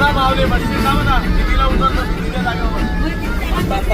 दादा मावले म्हणशील ना म्हणा? कितीला उतरतो कितीच्या जागेवर?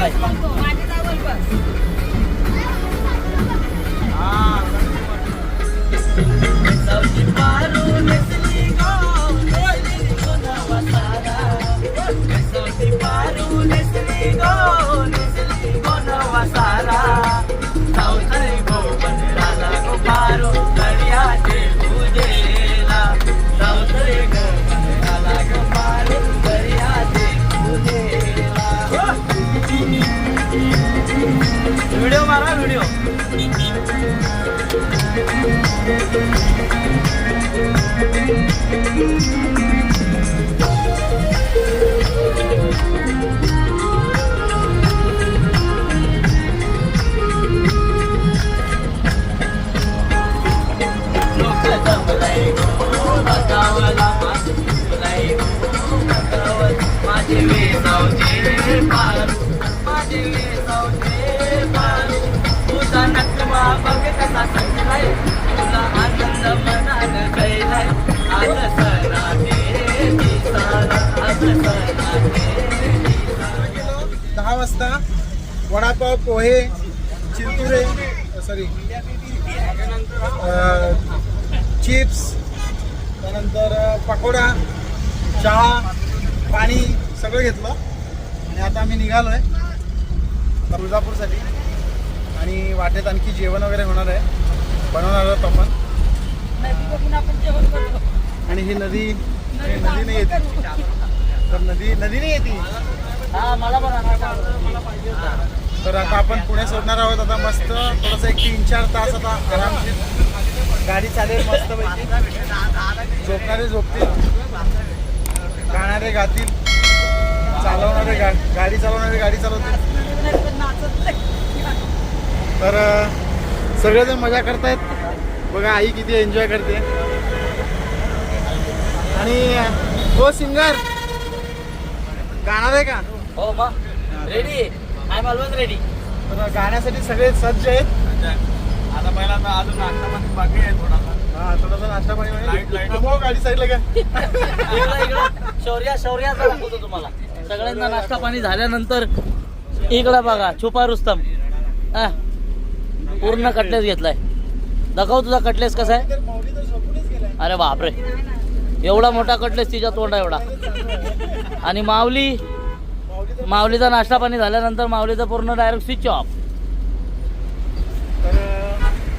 Thank you. दहा वाजता वडापाव पोहे चिंतुरे सॉरी चिप्स त्यानंतर पकोडा चहा पाणी सगळं घेतलं. आणि आता आम्ही निघालो आहे तुळजापूरसाठी. आणि वाटेत आणखी जेवण वगैरे होणार आहे. बनवणार आहोत आपण. आणि ही नदी नदी नाही येते. तर नदी नदी नाही येते हा. मला तर आता आपण पुणे सोडणार आहोत. आता मस्त थोडंसं एक तीन चार तास आता आरामशीर गाडी चालेल मस्त झोपणारे झोपतील. गाणारे गातील. चालवणारे गाडी चालवणारे गाडी चालवतील. तर सगळेजण मजा करतायत. बघा आई किती एन्जॉय करते. आणि हो सिंगर. गाणार आहे का? हो मग ready I am always ready तर गाण्यासाठी सगळे सज्ज आहेत. आता पहिल्यांदा अजून नाश्ता पण बाकी आहे थोडासा. हा थोडासा नाश्ता पाणी Light, light. थांबव गाडी साईडला का इकडं इकडं. शौर्या शौर्याचा दाखवतो तुम्हाला. सगळ्यांना नाश्ता पाणी झाल्यानंतर इकडं बघा छुपा रुस्तम. हा. पूर्ण कटलेस घेतलाय. दाखव तुझा कटलेस कसा आहे? अरे बापरे. एवढा मोठा कटलेस तिच्या तोंडा एवढा. आणि माऊली माऊलीचा नाश्ता पाणी झाल्यानंतर माऊलीचा पूर्ण डायरेक्ट स्विच ऑफ तर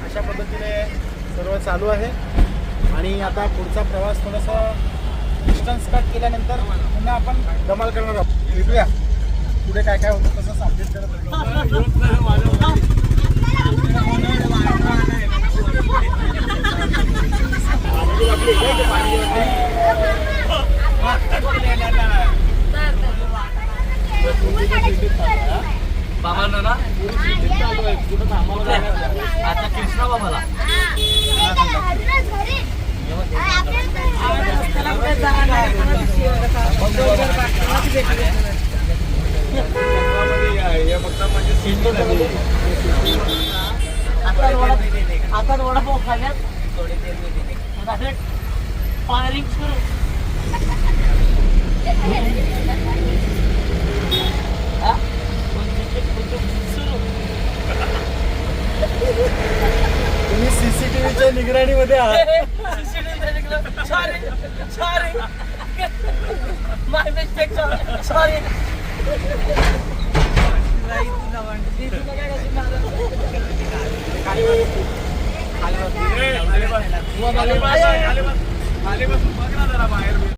अशा पद्धतीने सर्व चालू आहे. आणि आता पुढचा प्रवास थोडासा डिस्टन्स कट केल्यानंतर पुन्हा आपण धमाल करणार आहोत. भेटूया. पुढे काय काय होतं तसंच अपडेट करत बाबांना ना? आता कृष्णा बाबाला. म्हणजे आता वडापाव खाण्यात फायरिंग सुरू. हा? सुरू तुम्ही सीसीटीव्हीच्या निगराणीमध्ये आहात sorry sorry my mistake sorry खाली बस. खाली बस. खाली बस. बघ ना जरा बाहेर.